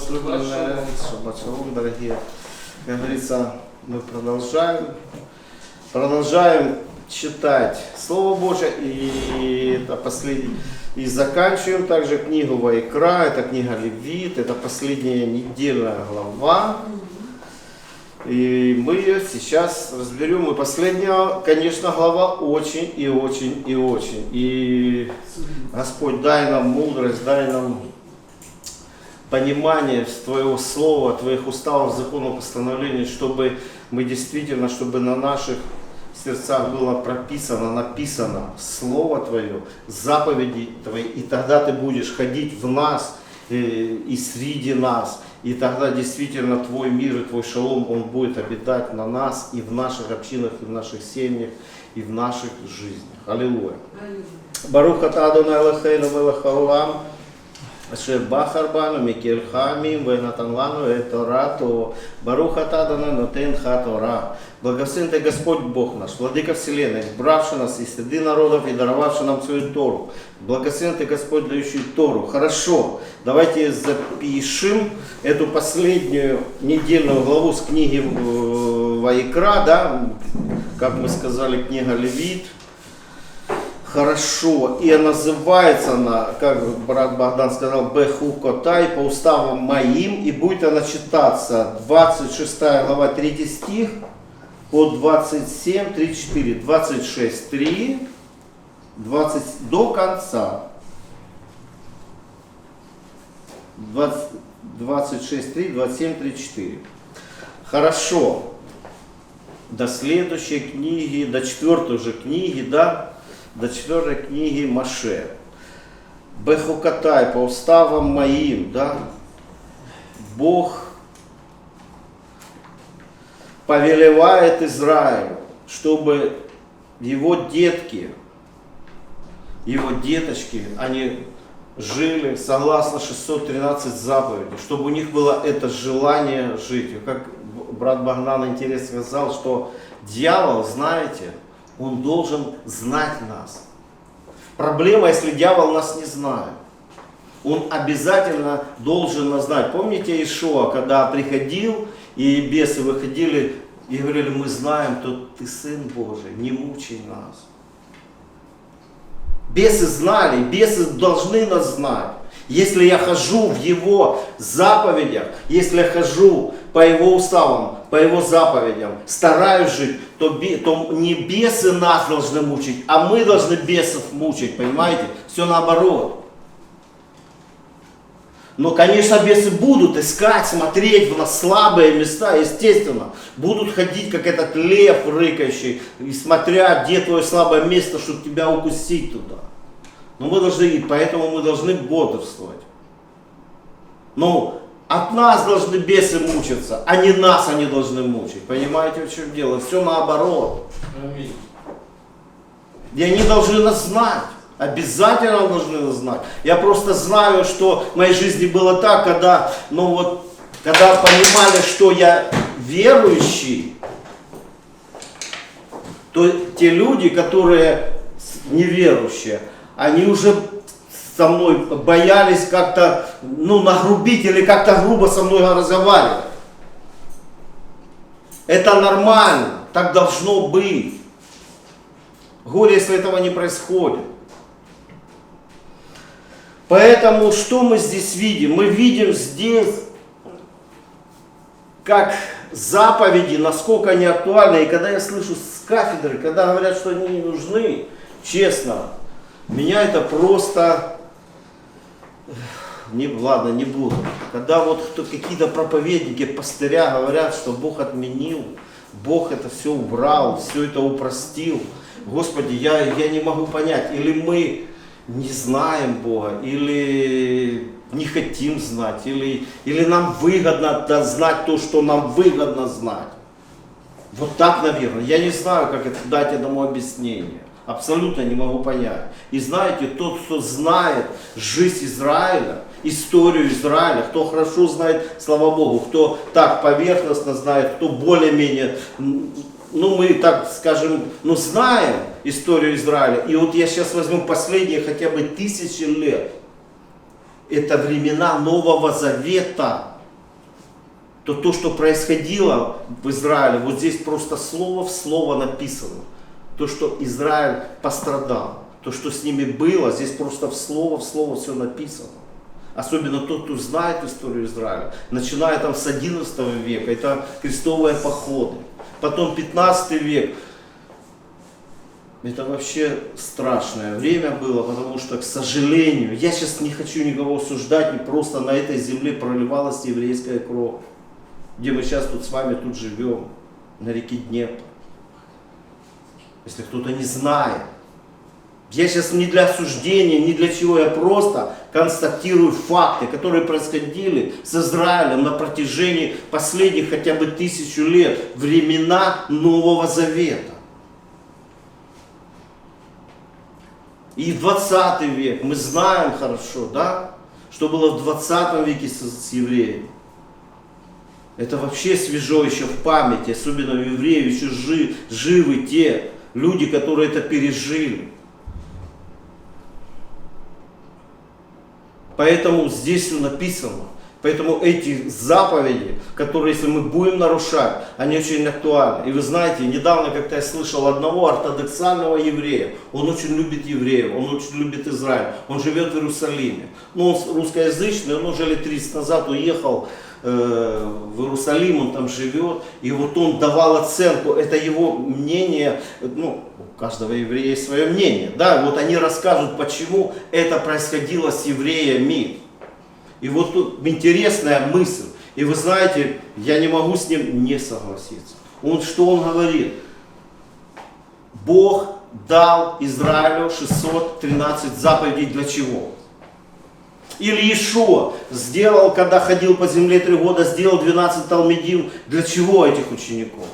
возлюбленные, шаббат дорогие. Как говорится, мы продолжаем, продолжаем читать Слово Божие и это последний. И заканчиваем также книгу Вайкра, это книга Левит, это последняя недельная глава. И мы ее сейчас разберем. И последняя, конечно, глава очень и очень и очень. И Господь, дай нам мудрость, дай нам понимание твоего слова, твоих уставов, законов, постановлений, чтобы мы действительно, чтобы на наших сердцах было прописано, написано Слово Твое, заповеди Твои, и тогда Ты будешь ходить в нас э, и, среди нас, и тогда действительно Твой мир и Твой шалом, он будет обитать на нас и в наших общинах, и в наших семьях, и в наших жизнях. Аллилуйя. Аллилуйя. Баруха Тадуна Элахейну Элахалам. Шебахарбану, Микель Хамим, Венатанлану, Эторату, Баруха Тадана, Нотен Хатора. Благословен ты Господь Бог наш, Владыка Вселенной, избравший нас из среды народов и даровавший нам свою Тору. Благословен ты Господь, дающий Тору. Хорошо, давайте запишем эту последнюю недельную главу с книги э, Вайкра, да, как мы сказали, книга Левит. Хорошо, и называется она, как брат Богдан сказал, Бехукотай, по уставам моим, и будет она читаться 26 глава 3 стих, от 27, 34, 26, 3, 20, до конца. 20, 26, 3, 27, 34. Хорошо. До следующей книги, до четвертой уже книги, да, до четвертой книги Маше. Бехукатай, по уставам моим, да, Бог повелевает Израилю, чтобы его детки, его деточки, они жили согласно 613 заповедей, чтобы у них было это желание жить. Как брат Богдан интересно сказал, что дьявол, знаете, он должен знать нас. Проблема, если дьявол нас не знает. Он обязательно должен нас знать. Помните Ишуа, когда приходил и бесы выходили и говорили, мы знаем, что ты Сын Божий, не мучай нас. Бесы знали, бесы должны нас знать. Если я хожу в Его заповедях, если я хожу по Его уставам, по Его заповедям, стараюсь жить, то, то не бесы нас должны мучить, а мы должны бесов мучить, понимаете? Все наоборот. Но, конечно, бесы будут искать, смотреть на слабые места, естественно. Будут ходить, как этот лев рыкающий, и смотря, где твое слабое место, чтобы тебя укусить туда. Но мы должны, и поэтому мы должны бодрствовать. Но от нас должны бесы мучиться, а не нас они должны мучить. Понимаете, в чем дело? Все наоборот. И они должны нас знать. Обязательно должны знать. Я просто знаю, что в моей жизни было так, когда, ну вот, когда понимали, что я верующий, то те люди, которые неверующие, они уже со мной боялись как-то, ну, нагрубить или как-то грубо со мной разговаривать. Это нормально, так должно быть. Горе, если этого не происходит. Поэтому что мы здесь видим? Мы видим здесь, как заповеди, насколько они актуальны. И когда я слышу с кафедры, когда говорят, что они не нужны, честно, меня это просто... Не, ладно, не буду. Когда вот какие-то проповедники, пастыря говорят, что Бог отменил, Бог это все убрал, все это упростил. Господи, я, я не могу понять, или мы не знаем Бога, или не хотим знать, или, или нам выгодно знать то, что нам выгодно знать. Вот так, наверное. Я не знаю, как это, дать этому объяснение. Абсолютно не могу понять. И знаете, тот, кто знает жизнь Израиля, историю Израиля, кто хорошо знает, слава Богу, кто так поверхностно знает, кто более-менее ну мы так скажем, ну знаем историю Израиля. И вот я сейчас возьму последние хотя бы тысячи лет. это времена Нового Завета, то то, что происходило в Израиле, вот здесь просто слово в слово написано. То, что Израиль пострадал, то, что с ними было, здесь просто в слово в слово все написано. Особенно тот, кто знает историю Израиля. Начиная там с 11 века, это крестовые походы. Потом 15 век, это вообще страшное время было, потому что, к сожалению, я сейчас не хочу никого осуждать, не просто на этой земле проливалась еврейская кровь, где мы сейчас тут с вами тут живем, на реке Днепр. Если кто-то не знает. Я сейчас не для осуждения, не для чего, я просто констатирую факты, которые происходили с Израилем на протяжении последних хотя бы тысячу лет, времена Нового Завета. И 20 век, мы знаем хорошо, да, что было в 20 веке с, с евреями. Это вообще свежо еще в памяти, особенно у евреев еще жи, живы те люди, которые это пережили. Поэтому здесь все написано. Поэтому эти заповеди, которые если мы будем нарушать, они очень актуальны. И вы знаете, недавно как-то я слышал одного ортодоксального еврея. Он очень любит евреев, он очень любит Израиль. Он живет в Иерусалиме. Ну, он русскоязычный, он уже лет 30 назад уехал в Иерусалим, он там живет. И вот он давал оценку, это его мнение, ну, у каждого еврея есть свое мнение. Да, вот они расскажут, почему это происходило с евреями. И вот тут интересная мысль. И вы знаете, я не могу с ним не согласиться. Он что он говорит? Бог дал Израилю 613 заповедей для чего? Или Ишуа сделал, когда ходил по земле три года, сделал 12 талмедим. Для чего этих учеников?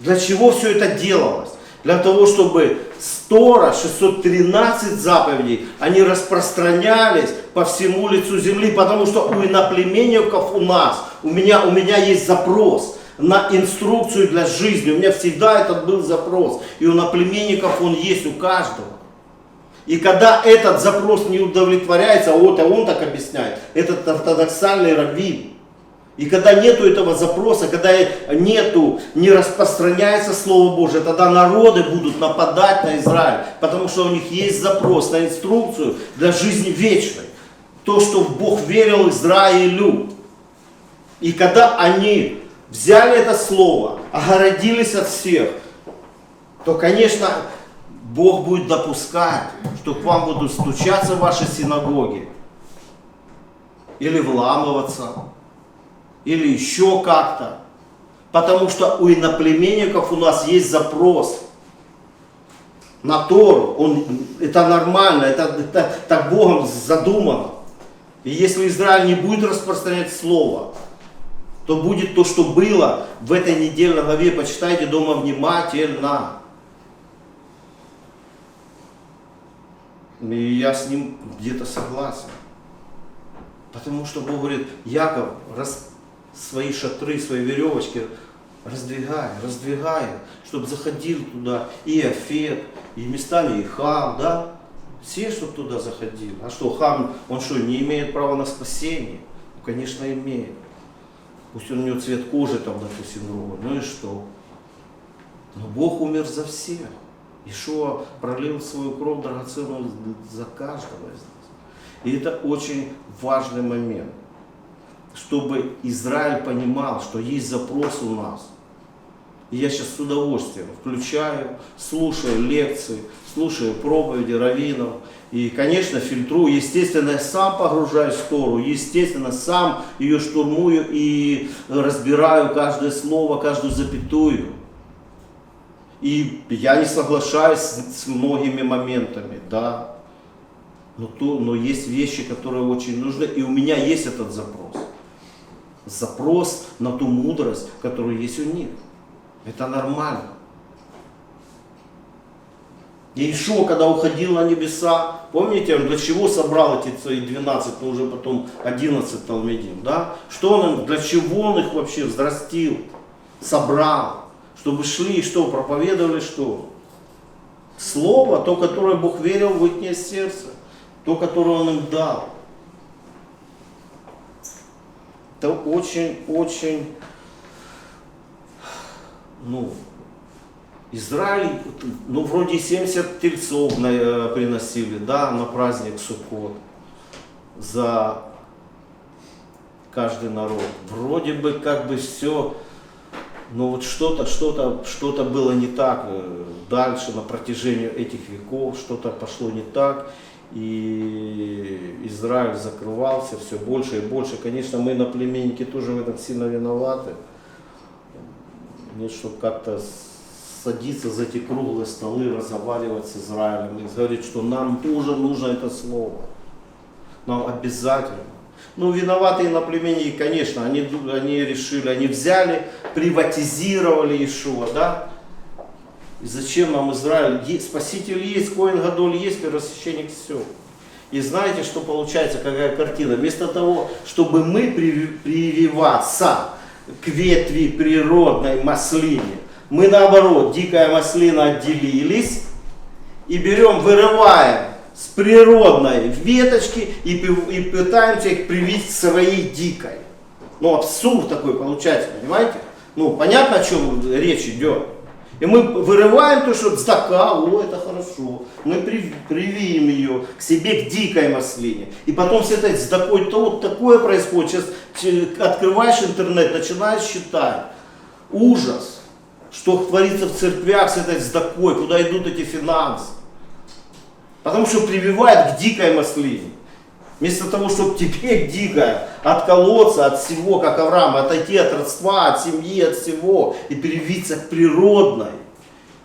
Для чего все это делалось? Для того, чтобы 100, 613 заповедей, они распространялись по всему лицу земли, потому что у иноплеменников у нас, у меня, у меня есть запрос на инструкцию для жизни. У меня всегда этот был запрос. И у иноплеменников он есть у каждого. И когда этот запрос не удовлетворяется, вот, а он так объясняет, этот ортодоксальный раввин, и когда нету этого запроса, когда нету, не распространяется Слово Божие, тогда народы будут нападать на Израиль, потому что у них есть запрос на инструкцию для жизни вечной. То, что Бог верил Израилю. И когда они взяли это слово, огородились от всех, то, конечно, Бог будет допускать, что к вам будут стучаться ваши синагоги или вламываться или еще как-то. Потому что у иноплеменников у нас есть запрос на Тору. Он, это нормально, это, это так Богом задумано. И если Израиль не будет распространять Слово, то будет то, что было в этой недельной главе. Почитайте дома внимательно. И я с ним где-то согласен. Потому что Бог говорит, Яков, рас, свои шатры, свои веревочки раздвигай, раздвигай, чтобы заходил туда и Афет, и местами и Хам, да? Все, чтобы туда заходили. А что, Хам, он что, не имеет права на спасение? Ну, конечно, имеет. Пусть он у него цвет кожи там, допустим, другой. Ну и что? Но Бог умер за всех. Ишуа пролил свою кровь драгоценную за каждого из нас. И это очень важный момент чтобы Израиль понимал, что есть запрос у нас. И я сейчас с удовольствием включаю, слушаю лекции, слушаю проповеди раввинов. И, конечно, фильтрую. Естественно, я сам погружаюсь в Тору. Естественно, сам ее штурмую и разбираю каждое слово, каждую запятую. И я не соглашаюсь с, многими моментами, да. Но, то, но есть вещи, которые очень нужны. И у меня есть этот запрос запрос на ту мудрость, которая есть у них. Это нормально. Иешуа, когда уходил на небеса, помните, он для чего собрал эти свои 12, но уже потом 11 Талмедим, да? Что он, для чего он их вообще взрастил, собрал? чтобы шли и что, проповедовали что? Слово, то, которое Бог верил в их сердце, то, которое Он им дал. Это очень-очень, ну, Израиль, ну, вроде 70 тельцов на, э, приносили, да, на праздник Суккот за каждый народ. Вроде бы как бы все но вот что-то, что-то, что-то было не так э, дальше на протяжении этих веков, что-то пошло не так, и Израиль закрывался все больше и больше. Конечно, мы на племенники тоже в этом сильно виноваты. Нет, чтобы как-то садиться за эти круглые столы, разговаривать с Израилем и говорить, что нам тоже нужно это слово. Нам обязательно. Ну, виноватые иноплеменники, конечно, они, они решили, они взяли, приватизировали Ишуа, да? И зачем нам Израиль? Есть, спаситель есть, Коин Гадоль есть, первосвященник все. И знаете, что получается, какая картина? Вместо того, чтобы мы прививаться к ветви природной маслине, мы наоборот, дикая маслина отделились и берем, вырываем с природной веточки и, и пытаемся их привить к своей дикой. Ну, абсурд такой получается, понимаете? Ну, понятно, о чем речь идет. И мы вырываем то, что цдака, о, это хорошо. Мы привием ее к себе, к дикой маслине. И потом с этой цдакой то вот такое происходит. Сейчас открываешь интернет, начинаешь считать. Ужас, что творится в церквях с этой цдакой, куда идут эти финансы. Потому что прививают к дикой маслине. Вместо того, чтобы теперь дико отколоться от всего, как Авраам, отойти от родства, от семьи, от всего и привиться к природной.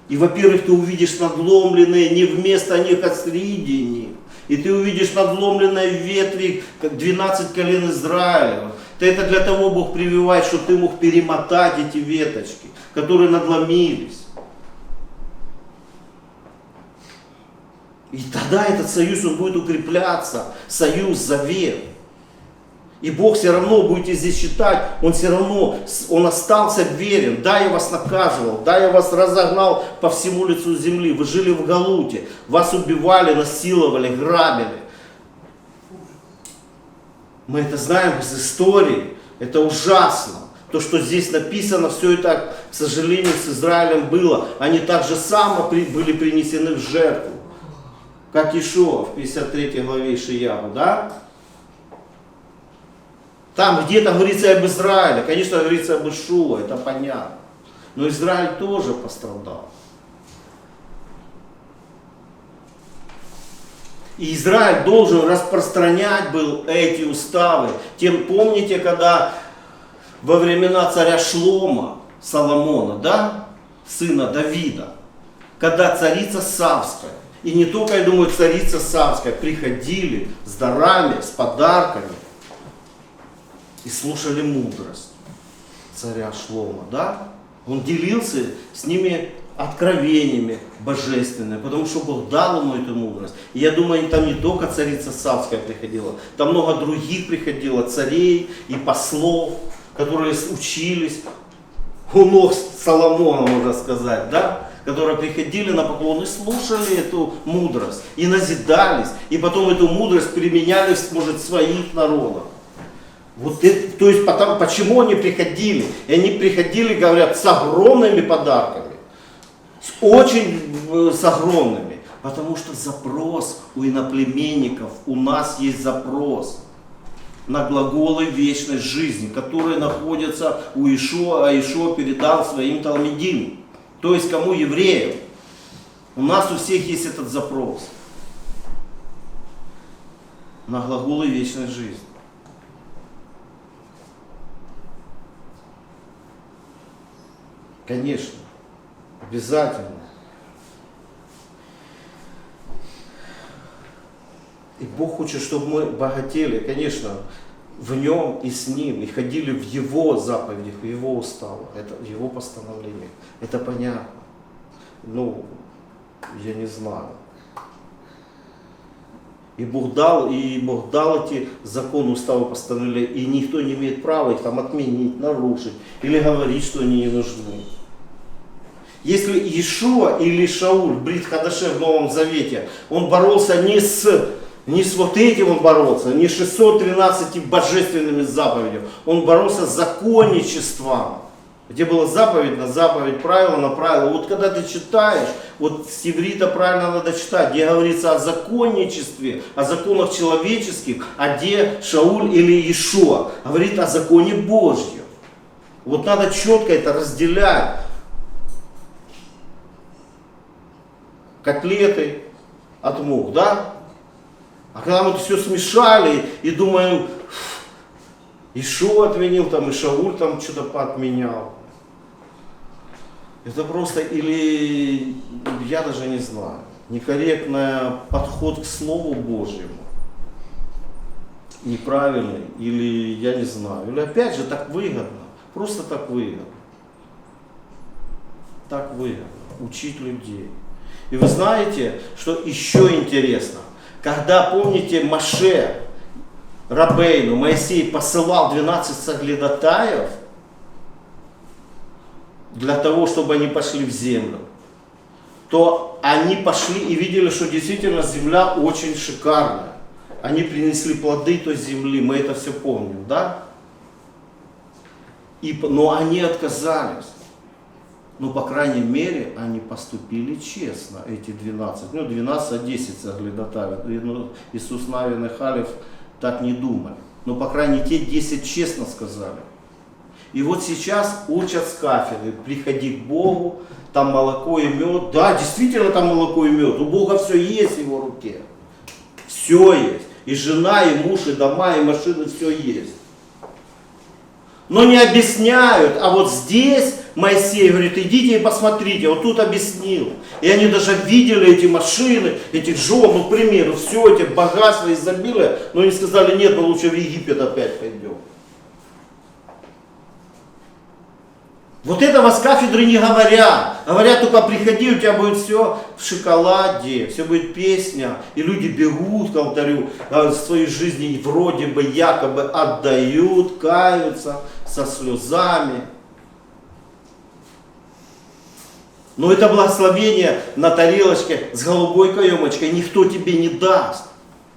И, во-первых, ты увидишь надломленные не вместо них, а среди них. И ты увидишь надломленные ветви, как 12 колен Израиля. Ты это для того Бог прививает, чтобы ты мог перемотать эти веточки, которые надломились. И тогда этот союз он будет укрепляться, союз, завет. И Бог все равно, будете здесь считать, Он все равно, Он остался верен. Да, я вас наказывал, да, я вас разогнал по всему лицу земли. Вы жили в Галуте, вас убивали, насиловали, грабили. Мы это знаем из истории. Это ужасно. То, что здесь написано, все это, к сожалению, с Израилем было. Они так же само были принесены в жертву как Ишуа в 53 главе Ишияву, да? Там где-то говорится об Израиле, конечно, говорится об Ишуа, это понятно. Но Израиль тоже пострадал. И Израиль должен распространять был эти уставы. Тем помните, когда во времена царя Шлома, Соломона, да, сына Давида, когда царица Савская и не только, я думаю, царица Савская приходили с дарами, с подарками и слушали мудрость царя Шлома, да? Он делился с ними откровениями божественными, потому что Бог дал ему эту мудрость. И я думаю, там не только царица Савская приходила, там много других приходило, царей и послов, которые учились у ног Соломона, можно сказать, да? Которые приходили на поклон и слушали эту мудрость, и назидались, и потом эту мудрость применяли, может, в своих народах. Вот это, то есть потом, почему они приходили? И они приходили, говорят, с огромными подарками, с очень э, с огромными. Потому что запрос у иноплеменников, у нас есть запрос на глаголы вечной жизни, которые находятся у Ишуа, а Ишуа передал своим талмидим. То есть кому евреям. У нас у всех есть этот запрос на глаголы вечной жизни. Конечно, обязательно. И Бог хочет, чтобы мы богатели, конечно, в нем и с ним, и ходили в его заповедях, в его уставах, это в его постановлениях. Это понятно. Ну, я не знаю. И Бог дал, и Бог дал эти законы, уставы, постановления, и никто не имеет права их там отменить, нарушить или говорить, что они не нужны. Если Иешуа или Шауль, Брит Хадаше в Новом Завете, он боролся не с Не с вот этим он боролся, не с 613 божественными заповедями. Он боролся с законничеством. Где была заповедь на заповедь, правило на правило. Вот когда ты читаешь, вот с иврита правильно надо читать, где говорится о законничестве, о законах человеческих, а где Шауль или Ишуа, говорит о законе Божьем. Вот надо четко это разделять. Котлеты от мух, да? А когда мы это все смешали и думаем, Ишуа отменил, там и Шауль там что-то поотменял. Это просто или, я даже не знаю, некорректный подход к Слову Божьему. Неправильный, или я не знаю. Или опять же так выгодно. Просто так выгодно. Так выгодно. Учить людей. И вы знаете, что еще интересно. Когда, помните, Маше, Рабейну, Моисей посылал 12 соглядатаев, для того, чтобы они пошли в землю, то они пошли и видели, что действительно земля очень шикарная. Они принесли плоды той земли, мы это все помним, да? И, но они отказались. Ну, по крайней мере, они поступили честно, эти 12. Ну, 12, а 10 соглядатаев. Ну, Иисус Навин и Халев так не думали. Но, по крайней мере, те 10 честно сказали. И вот сейчас учат с кафедры, приходи к Богу, там молоко и мед. Да, действительно там молоко и мед. У Бога все есть в его руке. Все есть. И жена, и муж, и дома, и машины, все есть. Но не объясняют, а вот здесь Моисей говорит, идите и посмотрите, вот тут объяснил. И они даже видели эти машины, этих жен, ну, к примеру, все эти богатства, изобилия, но они сказали, нет, мы лучше в Египет опять пойдем. Вот этого с кафедры не говорят. Говорят только приходи, у тебя будет все в шоколаде, все будет песня. И люди бегут к алтарю а, своей жизни вроде бы якобы отдают, каются со слезами. Но это благословение на тарелочке с голубой каемочкой никто тебе не даст.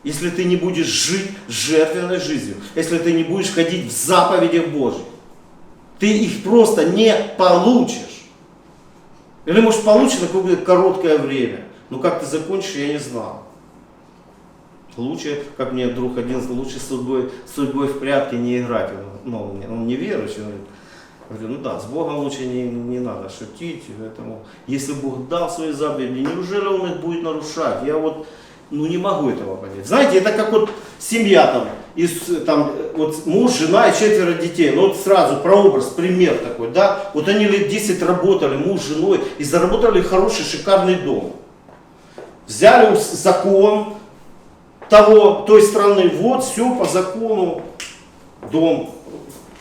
Если ты не будешь жить жертвенной жизнью, если ты не будешь ходить в заповедях Божьих. Ты их просто не получишь. Или может получишь на какое-то короткое время. Но как ты закончишь, я не знал. Лучше, как мне друг один сказал, лучше судьбой, судьбой в прятки не играть. Ну, он не верующий, он говорит, ну да, с Богом лучше не, не надо шутить. Поэтому, если Бог дал свои заповеди, неужели Он их будет нарушать? Я вот ну не могу этого понять. Знаете, это как вот семья там, из, там вот муж, жена и четверо детей. Ну вот сразу прообраз, пример такой, да. Вот они лет 10 работали, муж с женой, и заработали хороший, шикарный дом. Взяли закон того, той страны, вот все по закону, дом,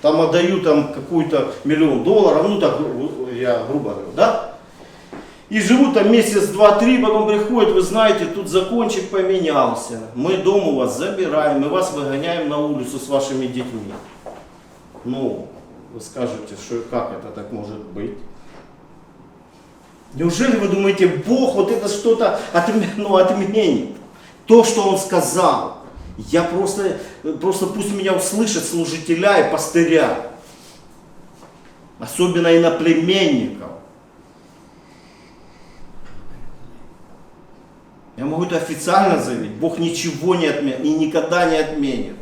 там отдают там какую-то миллион долларов, ну так я грубо говорю, да? И живут там месяц, два, три, потом приходят, вы знаете, тут закончик поменялся. Мы дом у вас забираем, мы вас выгоняем на улицу с вашими детьми. Ну, вы скажете, что как это так может быть? Неужели вы думаете, Бог вот это что-то отмен, ну, отменит? То, что Он сказал. Я просто, просто пусть меня услышат служителя и пастыря. Особенно иноплеменников. Я могу это официально заявить. Бог ничего не отменит и никогда не отменит.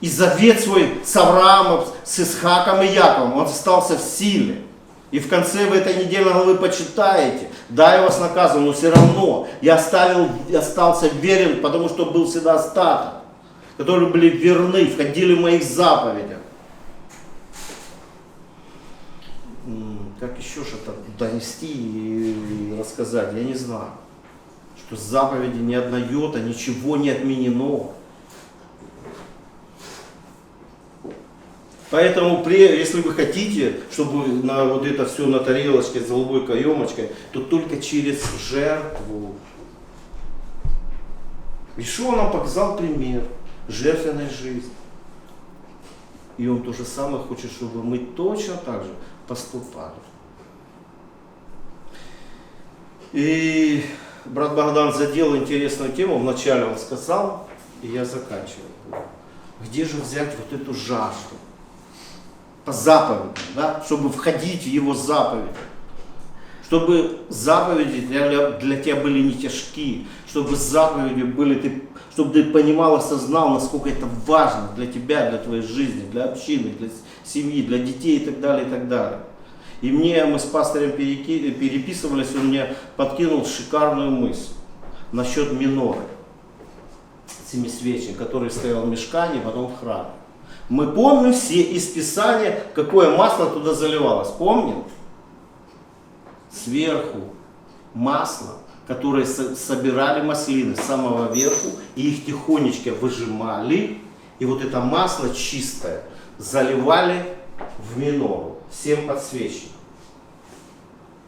И завет свой с Авраамом, с Исхаком и Яковом, он остался в силе. И в конце вы этой недельной главы почитаете. Да, я вас наказывал, но все равно я оставил, остался верен, потому что был всегда остаток, которые были верны, входили в моих заповедях. как еще что-то донести и рассказать, я не знаю. Что заповеди ни одна йота, ничего не отменено. Поэтому, если вы хотите, чтобы на вот это все на тарелочке с голубой каемочкой, то только через жертву. Ишуа нам показал пример жертвенной жизни. И он то же самое хочет, чтобы мы точно так же поступали. И брат Богдан задел интересную тему. Вначале он сказал, и я заканчиваю. Где же взять вот эту жажду? По заповедям, да? чтобы входить в его заповеди. Чтобы заповеди для, для тебя были не тяжкие, чтобы заповеди были, ты, чтобы ты понимал, осознал, насколько это важно для тебя, для твоей жизни, для общины, для семьи, для детей и так далее, и так далее. И мне, мы с пастором переписывались, он мне подкинул шикарную мысль насчет миноры, семисвечник, который стоял в мешкане, потом в храме. Мы помним все из Писания, какое масло туда заливалось. Помним? Сверху масло, которое собирали маслины с самого верху, и их тихонечко выжимали, и вот это масло чистое заливали в минору семь подсвечников.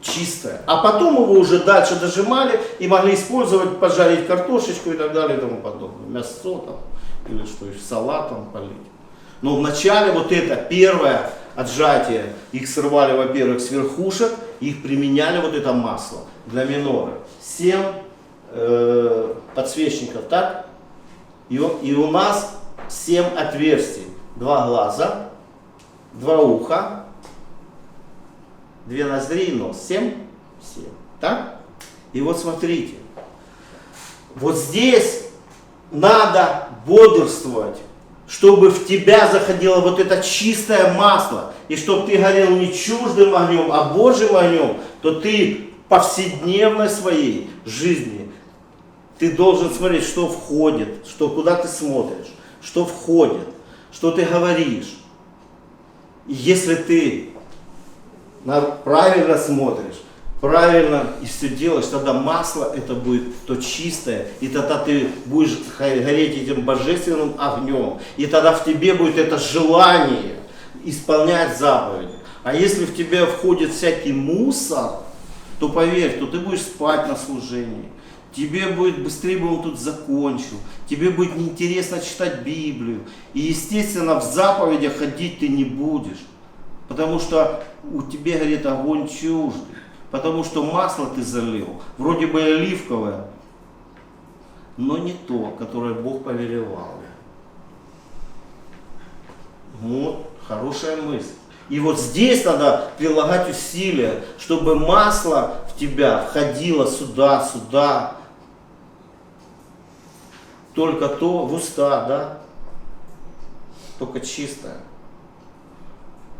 Чистое. А потом его уже дальше дожимали и могли использовать, пожарить картошечку и так далее и тому подобное. Мясо там или что салатом полить. Но вначале вот это первое отжатие, их срывали, во-первых, с верхушек, их применяли вот это масло для миноры. Семь э, подсвечников, так? И, и у нас семь отверстий. Два глаза, два уха, две ноздри и нос. Семь? Семь. Так? И вот смотрите. Вот здесь надо бодрствовать, чтобы в тебя заходило вот это чистое масло, и чтобы ты горел не чуждым огнем, а Божьим огнем, то ты повседневной своей жизни ты должен смотреть, что входит, что куда ты смотришь, что входит, что ты говоришь. И если ты правильно смотришь, правильно и все делаешь, тогда масло это будет то чистое, и тогда ты будешь гореть этим божественным огнем, и тогда в тебе будет это желание исполнять заповеди. А если в тебя входит всякий мусор, то поверь, то ты будешь спать на служении, тебе будет быстрее бы он тут закончил, тебе будет неинтересно читать Библию, и естественно в заповедях ходить ты не будешь. Потому что у тебя горит огонь чуждый. Потому что масло ты залил, вроде бы оливковое, но не то, которое Бог повелевал. Вот, хорошая мысль. И вот здесь надо прилагать усилия, чтобы масло в тебя входило сюда, сюда. Только то в уста, да? Только чистое.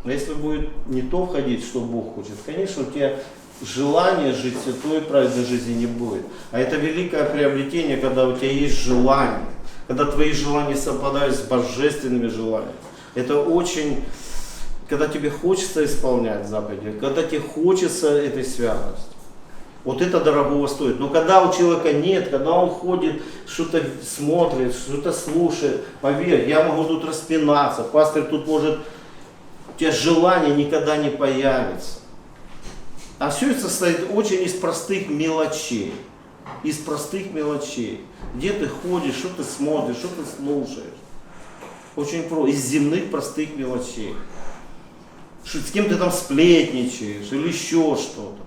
Но если будет не то входить, что Бог хочет, конечно, у тебя желание жить святой и праведной жизни не будет. А это великое приобретение, когда у тебя есть желание, когда твои желания совпадают с божественными желаниями. Это очень, когда тебе хочется исполнять заповеди, когда тебе хочется этой святости. Вот это дорогого стоит. Но когда у человека нет, когда он ходит, что-то смотрит, что-то слушает, поверь, я могу тут распинаться, пастор тут может тебя желание никогда не появится. А все это состоит очень из простых мелочей. Из простых мелочей. Где ты ходишь, что ты смотришь, что ты слушаешь. Очень просто. Из земных простых мелочей. Что, с кем ты там сплетничаешь или еще что-то.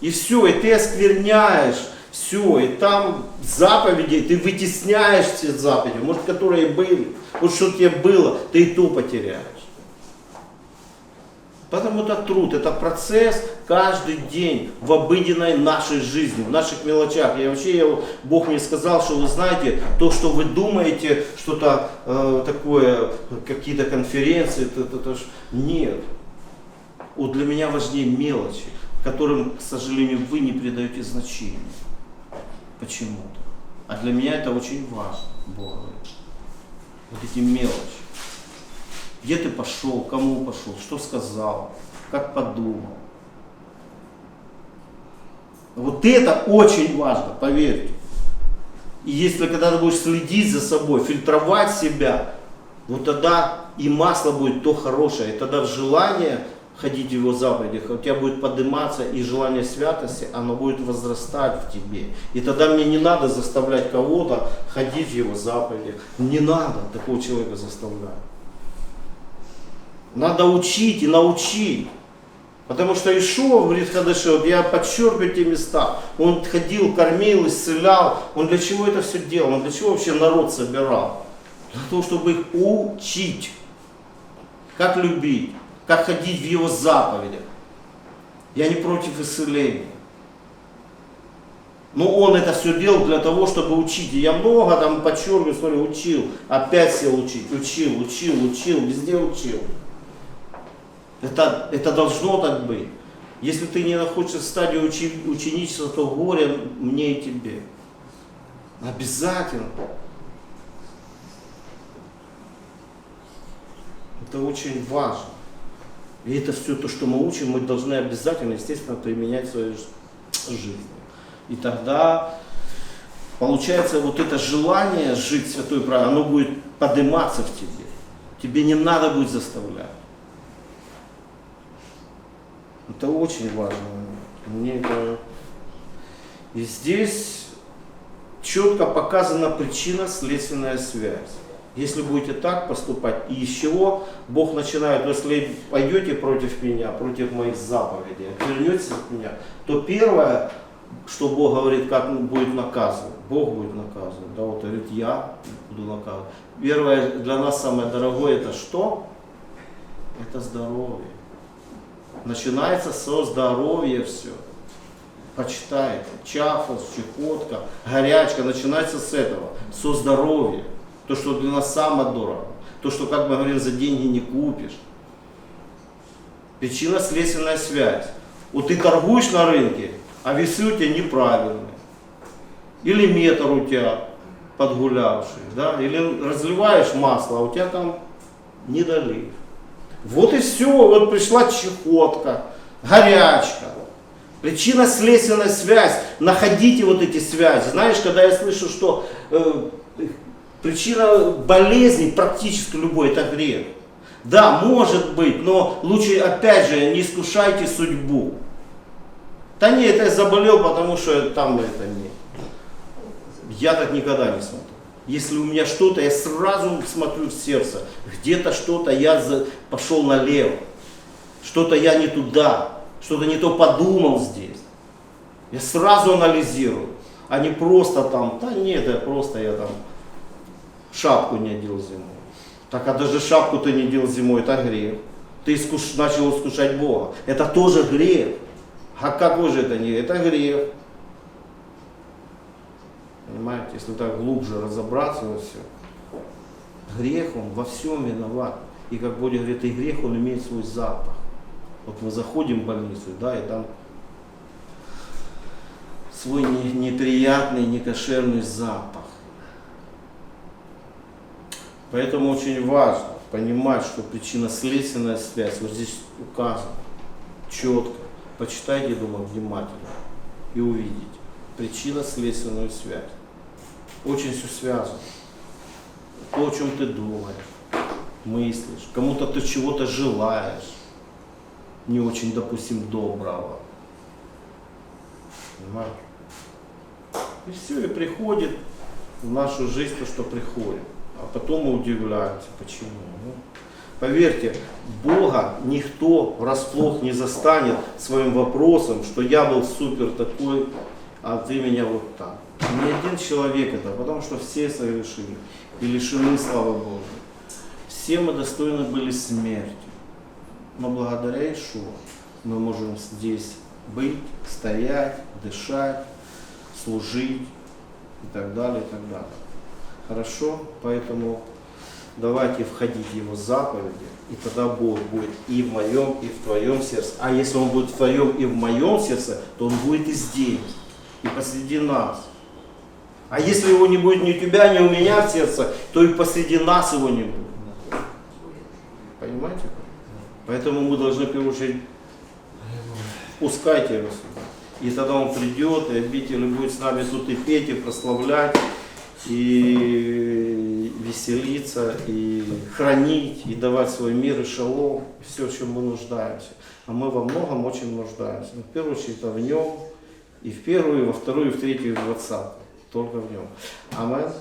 И все, и ты оскверняешь все, и там заповеди, ты вытесняешь все заповеди, может, которые были, вот что тебе было, ты и то потеряешь. Потому это труд, это процесс каждый день в обыденной нашей жизни, в наших мелочах. Я вообще, я, Бог мне сказал, что вы знаете, то, что вы думаете, что-то э, такое, какие-то конференции, это, это, это ж... нет. Вот для меня важнее мелочи, которым, к сожалению, вы не придаете значения. Почему-то. А для меня это очень важно, Бог. Вот эти мелочи. Где ты пошел, кому пошел, что сказал, как подумал. Вот это очень важно, поверьте. И если когда ты будешь следить за собой, фильтровать себя, вот тогда и масло будет то хорошее, и тогда желание ходить в его заповедях, у тебя будет подниматься и желание святости, оно будет возрастать в тебе. И тогда мне не надо заставлять кого-то ходить в его заповедях. Не надо такого человека заставлять. Надо учить и научить. Потому что Ишуа, говорит Хадаши, вот я подчеркиваю те места, он ходил, кормил, исцелял, он для чего это все делал, он для чего вообще народ собирал? Для того, чтобы их учить, как любить, как ходить в его заповедях. Я не против исцеления. Но он это все делал для того, чтобы учить. И я много там подчеркиваю, смотрю, учил, опять сел учить, учил, учил, учил, везде учил. Это, это должно так быть. Если ты не находишься в стадии учи, ученичества, то горе мне и тебе. Обязательно. Это очень важно. И это все то, что мы учим, мы должны обязательно, естественно, применять в своей жи- жизни. И тогда получается вот это желание жить святой правой, оно будет подниматься в тебе. Тебе не надо будет заставлять. Это очень важно. Мне это... И здесь четко показана причинно-следственная связь. Если будете так поступать, и из чего Бог начинает, если пойдете против меня, против моих заповедей, отвернетесь от меня, то первое, что Бог говорит, как будет наказывать. Бог будет наказывать. Да, вот говорит, я буду наказывать. Первое для нас самое дорогое это что? Это здоровье. Начинается со здоровья все. Почитайте. Чафос, чехотка, горячка. Начинается с этого. Со здоровья. То, что для нас самое дорого. То, что, как мы говорим, за деньги не купишь. Причинно-следственная связь. Вот ты торгуешь на рынке, а весы у тебя неправильные. Или метр у тебя подгулявший, да? Или разливаешь масло, а у тебя там недолив. Вот и все, вот пришла чехотка, горячка. Причинно-следственная связь. Находите вот эти связи. Знаешь, когда я слышу, что э, причина болезни практически любой это грех. Да, может быть, но лучше опять же не искушайте судьбу. Да нет, я заболел, потому что там это не. Я так никогда не смотрю. Если у меня что-то, я сразу смотрю в сердце. Где-то что-то я пошел налево. Что-то я не туда. Что-то не то подумал здесь. Я сразу анализирую. А не просто там, да нет, я просто я там шапку не одел зимой. Так а даже шапку ты не одел зимой, это грех. Ты искуш- начал искушать Бога. Это тоже грех. А какой же это не? Это грех. Понимаете, если так глубже разобраться во все. Грех, он во всем виноват. И как Бодя говорит, и грех, он имеет свой запах. Вот мы заходим в больницу, да, и там свой не- неприятный, некошерный запах. Поэтому очень важно понимать, что причинно-следственная связь вот здесь указана четко. Почитайте, думаю, внимательно и увидите причинно-следственную связь. Очень все связано. То, о чем ты думаешь, мыслишь, кому-то ты чего-то желаешь, не очень, допустим, доброго. Понимаешь? И все, и приходит в нашу жизнь то, что приходит. А потом мы удивляемся, почему. Ну, поверьте, Бога никто врасплох не застанет своим вопросом, что я был супер такой, а ты меня вот так. Ни один человек это, потому что все согрешили и лишены славы Божьей. Все мы достойны были смерти. Но благодаря Ишуа мы можем здесь быть, стоять, дышать, служить и так далее, и так далее. Хорошо? Поэтому давайте входить в Его заповеди, и тогда Бог будет и в моем, и в твоем сердце. А если Он будет в твоем и в моем сердце, то Он будет и здесь, и посреди нас. А если Его не будет ни у тебя, ни у меня в сердце, то и посреди нас Его не будет. Понимаете? Поэтому мы должны, в первую очередь, пускайте его сюда. И тогда он придет, и обитель будет с нами тут и петь, и прославлять, и веселиться, и хранить, и давать свой мир и шалом, все, чем мы нуждаемся. А мы во многом очень нуждаемся. В первую очередь это в нем, и в первую, и во вторую, и в третью, и в двадцатую. Только в нем. Амен.